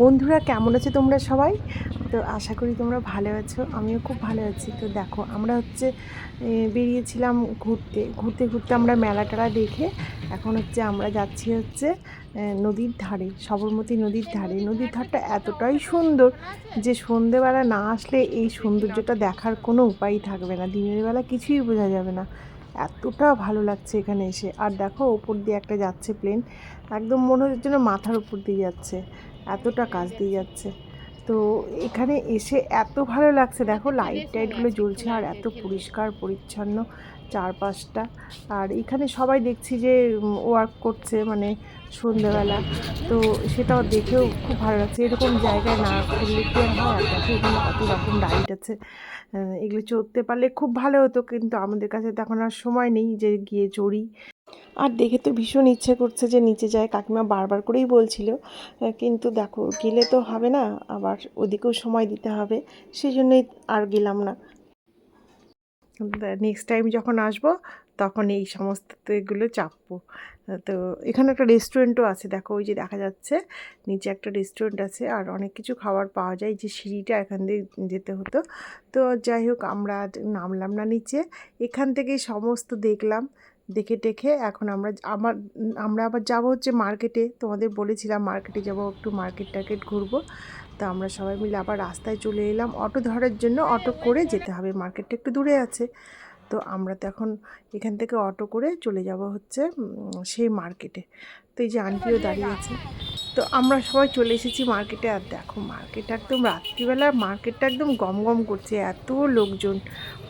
বন্ধুরা, কেমন আছো তোমরা সবাই? তো আশা করি তোমরা ভালো আছো, আমিও খুব ভালো আছি। তো দেখো, আমরা হচ্ছে বেরিয়েছিলাম ঘুরতে। ঘুরতে ঘুরতে আমরা মেলা টেলা দেখে এখন হচ্ছে আমরা যাচ্ছি হচ্ছে নদীর ধারে, সবরমতী নদীর ধারে। নদীর ধারটা এতটাই সুন্দর যে সন্ধেবেলা না আসলে এই সৌন্দর্যটা দেখার কোনো উপায় থাকবে না। দিনের বেলা কিছুই বোঝা যাবে না। এতটা ভালো লাগছে এখানে এসে। আর দেখো, ওপর দিয়ে একটা যাচ্ছে প্লেন একদম মনে হচ্ছে যেন মাথার উপর দিয়ে যাচ্ছে। এতটা কাজ দিয়ে যাচ্ছে। তো এখানে এসে এত ভালো লাগছে। দেখো লাইট টাইটগুলো জ্বলছে আর এত পরিষ্কার পরিচ্ছন্ন চারপাশটা। আর এখানে সবাই দেখছি যে ওয়ার্ক করছে মানে সন্ধেবেলা তো সেটাও দেখেও খুব ভালো লাগছে। এরকম জায়গায় না করলে কি আর হয়? দেখো এখানে কত রকম রাইড আছে। এগুলো চড়তে পারলে খুব ভালো হতো। কিন্তু আমাদের কাছে তো এখন আর সময় নেই যে গিয়ে চড়ি। আর দেখে তো ভীষণ ইচ্ছে করছে যে নিচে যায়। কাকিমা বারবার করেই বলছিল কিন্তু দেখো, গেলে তো হবে না, আবার ওদিকেও সময় দিতে হবে সেই জন্যই আর গেলাম না। নেক্সট টাইম যখন আসব, তখন এই সমস্ত এগুলো চাপবো। তো এখানে একটা রেস্টুরেন্টও আছে, দেখো, ওই যে দেখা যাচ্ছে, নিচে একটা রেস্টুরেন্ট আছে, আর অনেক কিছু খাবার পাওয়া যায়, যে সিঁড়িটা এখান দিয়ে যেতে হতো। তো যাই হোক, আমরা নামলাম না নিচে। এখান থেকেই সমস্ত দেখলাম দেখে টেখে এখন আমরা আমার, আমরা আবার যাব হচ্ছে মার্কেটে তোমাদের বলেছিলাম মার্কেটে যাব, একটু মার্কেট টার্কেট ঘুরবো। তো আমরা সবাই মিলে আবার রাস্তায় চলে এলাম। অটো ধরার জন্য অটো করে যেতে হবে। মার্কেটটা একটু দূরে আছে। তো আমরা তো এখন এখান থেকে অটো করে চলে যাব হচ্ছে সেই মার্কেটে তো এই যে আন্টিও দাঁড়িয়ে আছে। তো আমরা সবাই চলে এসেছি মার্কেটে আর দেখো মার্কেট একদম রাত্রিবেলা মার্কেটটা একদম গম গম করছে। এত লোকজন,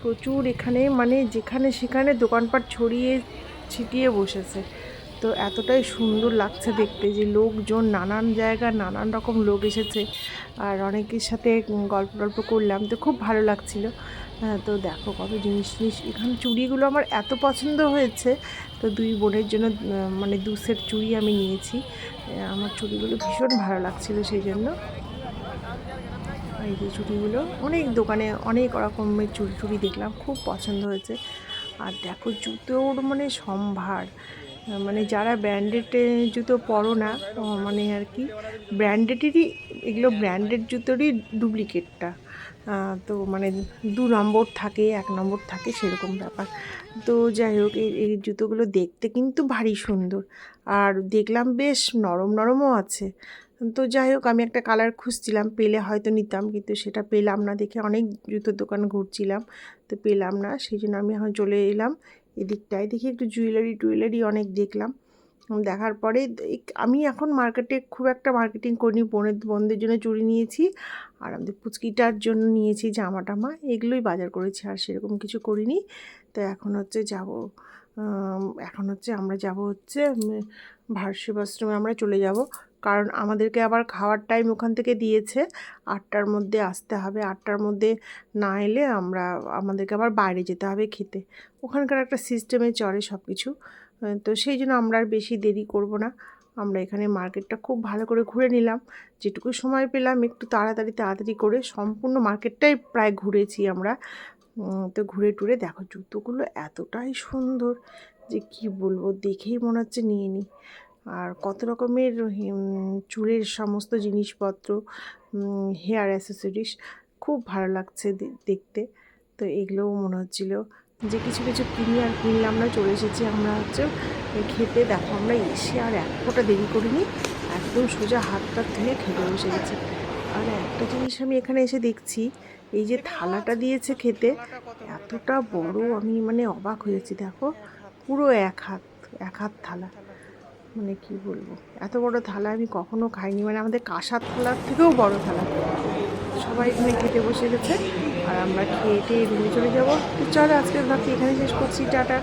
প্রচুর এখানে মানে যেখানে সেখানে দোকানপাট ছড়িয়ে ছিটিয়ে বসেছে। তো এতটাই সুন্দর লাগছে দেখতে যে লোকজন নানান জায়গার নানান রকম লোক এসেছে। আর অনেকের সাথে গল্প টল্প করলাম তো খুব ভালো লাগছিল। হ্যাঁ তো দেখো কত জিনিস জিনিস। এখানে চুড়িগুলো আমার এত পছন্দ হয়েছে। তো দুই বোনের জন্য মানে দু সেট চুড়ি আমি নিয়েছি। আমার চুড়িগুলো ভীষণ ভালো লাগছিল সেই জন্য। এই যে চুড়িগুলো, অনেক দোকানে অনেক রকমের চুড়ি চুড়ি দেখলাম, খুব পছন্দ হয়েছে। আর দেখো জুতোর মানে সম্ভার। মানে যারা ব্র্যান্ডেড জুতো পরো না মানে আর কি, ব্র্যান্ডেডেরই, এগুলো ব্র্যান্ডেড জুতোরই ডুপ্লিকেটটা। তো মানে দু নম্বর থাকে, এক নম্বর থাকে, সেরকম ব্যাপার। তো যাই হোক এই জুতোগুলো দেখতে কিন্তু ভারী সুন্দর। আর দেখলাম বেশ নরম নরমও আছে। তো যাই হোক, আমি একটা কালার খুঁজছিলাম, পেলে হয়তো নিতাম, কিন্তু সেটা পেলাম না দেখে অনেক জুতোর দোকান ঘুরছিলাম, তো পেলাম না, সেই জন্য আমি এখন চলে এলাম। এদিকটায় দেখি একটু জুয়েলারি টুয়েলারি অনেক দেখলাম। দেখার পরে আমি এখন মার্কেটে খুব একটা মার্কেটিং করিনি বোনের বোনদের জন্য চুড়ি নিয়েছি আর আমাদের পুচকিটার জন্য নিয়েছি জামা টামা এগুলোই বাজার করেছি আর সেরকম কিছু করিনি। তো এখন হচ্ছে যাব এখন হচ্ছে আমরা যাব হচ্ছে উম, ভারত সেবাশ্রমে আমরা চলে যাব। কারণ আমাদেরকে আবার খাওয়ার টাইম ওখান থেকে দিয়েছে। আটটার মধ্যে আসতে হবে। আটটার মধ্যে না এলে আমরা, আমাদেরকে আবার বাইরে যেতে হবে খেতে। ওখানকার একটা সিস্টেমে চলে সব কিছু তো সেই জন্য আমরা আর বেশি দেরি করব না। আমরা এখানে মার্কেটটা খুব ভালো করে ঘুরে নিলাম। যেটুকু সময় পেলাম, একটু তাড়াতাড়ি তাড়াতাড়ি করে সম্পূর্ণ মার্কেটটাই প্রায় ঘুরেছি আমরা। তো ঘুরে টুরে দেখো, জুতোগুলো এতটাই সুন্দর যে কি বলব, দেখেই মনে হচ্ছে নিয়ে নিই। আর কত রকমের চুলের সমস্ত জিনিসপত্র হেয়ার অ্যাসেসরিজ খুব ভালো লাগছে দেখতে। তো এগুলোও মনে হচ্ছিল যে কিছু কিছু কিনি আর কিনলাম না, চলে এসেছি আমরা হচ্ছে খেতে। দেখো আমরা এসে আর এক ফোঁটা দেরি করিনি, একদম সোজা হাত টাত ধুয়ে খেতে বসে গেছি। আর একটা জিনিস আমি এখানে এসে দেখছি, এই যে থালাটা দিয়েছে খেতে, এতটা বড় আমি মানে অবাক হয়েছি। দেখো পুরো এক হাত এক হাত থালা। মানে কি বলব? এত বড় থালা আমি কখনো খাইনি। মানে আমাদের কাঁসার থালার থেকেও বড় থালা। সবাই এখানে খেতে বসে গেছে। আর আমরা খেয়ে টেয়ে রুমে চলে যাব। তো চলো আজকে ভাবছি এখানে শেষ করছি। টাটা।